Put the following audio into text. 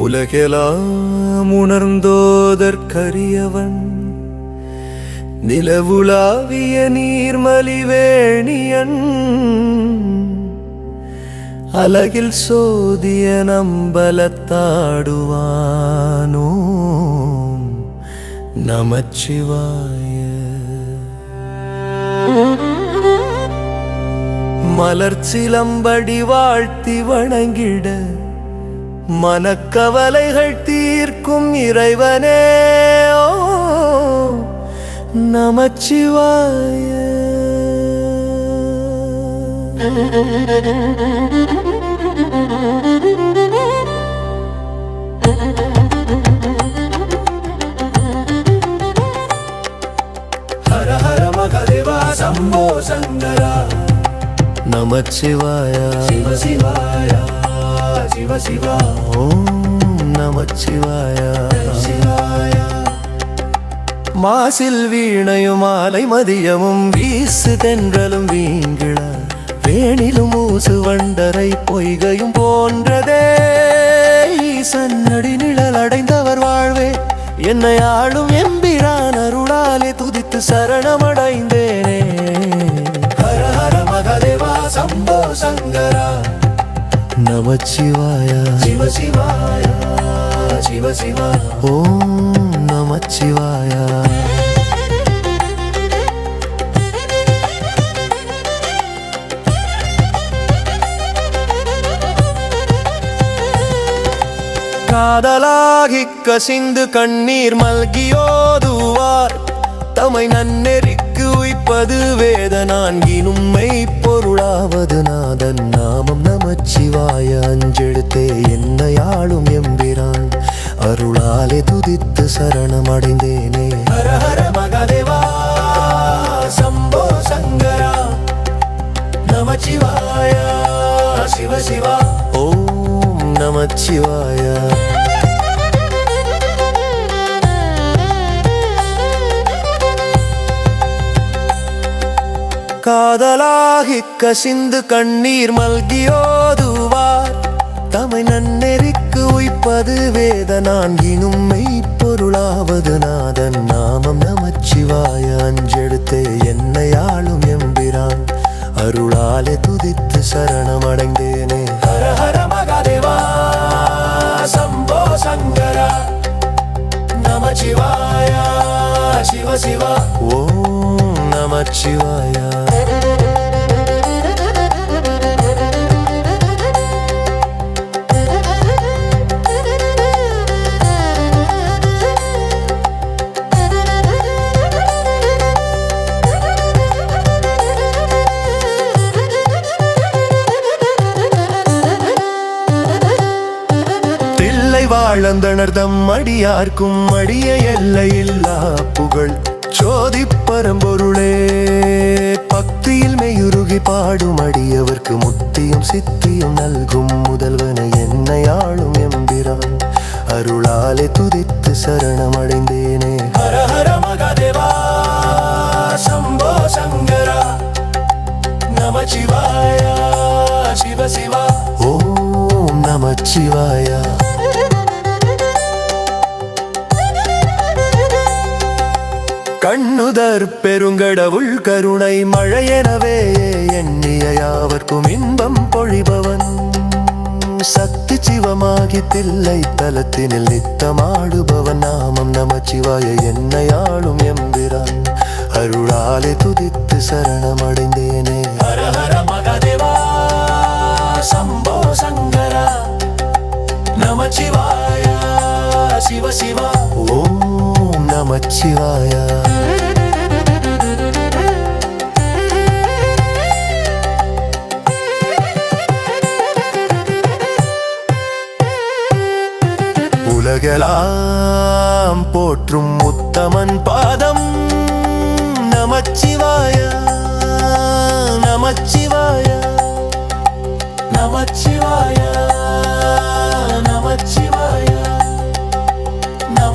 உலகெலாம் உணர்ந்தோதற்கரியவன். நிலவுலாவிய நீர்மலிவேணியன். அலகில் சோதிய நம்பலத்தாடுவானோ. நமச்சிவாய. மலர்ச்சிலம்படி வாழ்த்தி வணங்கிட மனக்கவலைகள் தீர்க்கும் இறைவனே ஓ நமச்சிவாய. ஹர ஹர மகதேவா சம்போ சங்கரா. நமச்சிவாய. சிவ சிவாய. சிவ சிவா. ஓம் நமச்சிவாய சிவாய. மாசில் வீணையும் மாலை மதியமும் வீசு தென்றலும் வீங்கிழ. வேணிலும் ஊசு வண்டரை பொய்கையும் போன்றதே. சன்னடி நிழல் அடைந்தவர் வாழ்வே. என்னை ஆளும் எம்பிரான் அருளாலே துதித்து சரணமடைந்தே நமச்சிவாய சிவ சிவாய சிவ சிவா ஓம் நமச்சிவாய. காதலாகி கசிந்து கண்ணீர் மல்கியோதுவார். தமை நன்னெறிக்கு உய்ப்பது வேத நான்கினும் பொருளாவது நாதன். நாமம் நமச்சிவாய அஞ்செழுத்தே என்னை ஆளும் எம்பிரான். அருளாலே துதித்து சரணமடைந்தேனே. ஹர ஹர மகதேவா சம்போ சங்கரா நமச்சிவாய சிவ சிவா. ஓம் நமச்சிவாய. காதலாகி கசிந்து கண்ணீர் மல்கியோதுவார். தமை நன்னெறிக்கு உய்ப்பது வேதனான். இனும் மெய்ப்பொருளாவது நாதன். நாமம் நமச்சிவாய அஞ்செடுத்தே என்னை ஆளும் எம்பிரான். அருளாலே துதித்து சரணமடைந்தேனே. ஹர ஹர மகாதேவா சம்போ சங்கரா நமச்சிவாயா. சிவ சிவா. ஓம் நம சிவாயா வாழந்தனர் தம் அடியார்க்கும் அடிய எல்லையில்லா புகழ். சோதி பரம்பொருளே பக்தியில் மெய்யுருகி பாடும் அடியவர்க்கு முத்தியும் சித்தியும் நல்கும் முதல்வனை என்னை ஆளும் எம்பிரான். அருளாலே துதித்து சரணமடைந்தேனே. ஹர ஹர மகாதேவா சம்போ சங்கரா. நமச்சிவாய சிவ சிவா. ஓம் நமச்சிவாய கண்ணுதர் பெருங்கடவுள் கருணை மழையெனவே எண்ணிய யாவர்க்கும் இன்பம் பொழிபவன். சக்தி சிவமாகி தில்லை தலத்தினில் நித்தமாடுபவன். நாமம் நமச்சிவாய என்னை ஆளும் எம்பிரான். அருளாலே துதித்து சரணமடைந்தேனே. ஹர ஹர மகதேவா சம்போ சங்கரா நமச்சிவாய சிவ சிவா. ஓம் நமச்சிவாயா உலகலாம் போற்றும் உத்தமன் பாதம் நமச்சிவாய. நமச்சிவாய. நமச்சிவாய. நமச்சிவாய